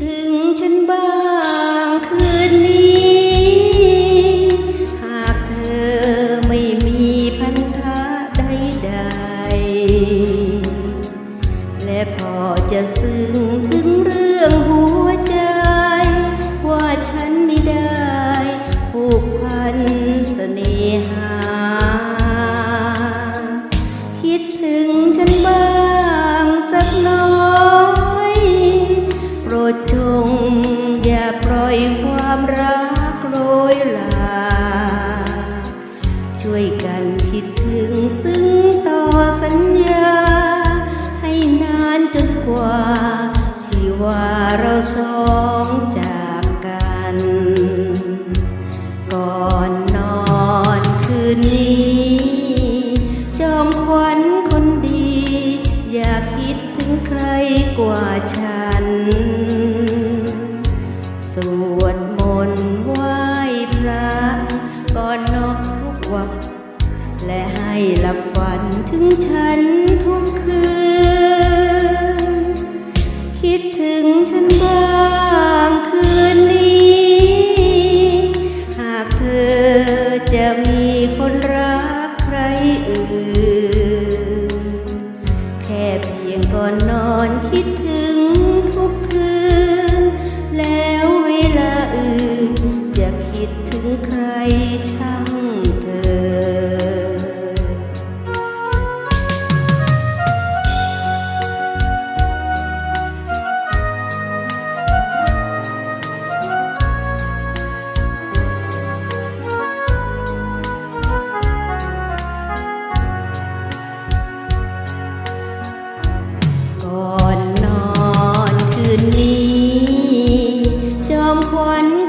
ถึงฉันบ้างคืนนี้ หากเธอไม่มีพันธะใดๆและพอจะซึ้งถึงเรื่องหัว ความรักโรยลา ช่วยกันคิดถึงซึ่งต่อสัญญา ให้นานจนกว่า ชีวาเราสองจากกัน ก่อนนอนคืนนี้ จอมขวัญคนดี อย่าคิดถึงใครกว่าฉัน ถึงฉันทุกคืน คิดถึงฉันบ้างคืนนี้ หากเธอจะมีคนรักใครอื่น แค่เพียงก่อนนอนคิด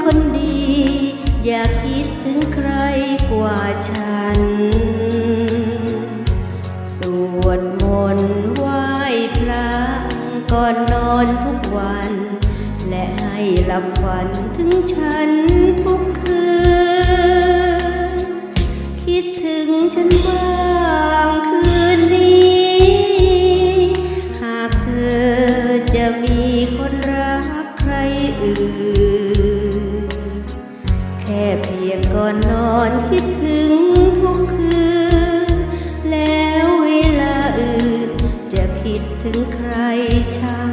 คนดี อย่าคิดถึงใครกว่าฉัน สวดมนต์ไหว้พระก่อนนอนทุกวัน และให้หลับฝันถึงฉันทุกคืน คิดถึงฉันบ้าง ยงก่อนนอนคิดถึงทุกคืน แล้วเวลาอื่น จะคิดถึงใครชา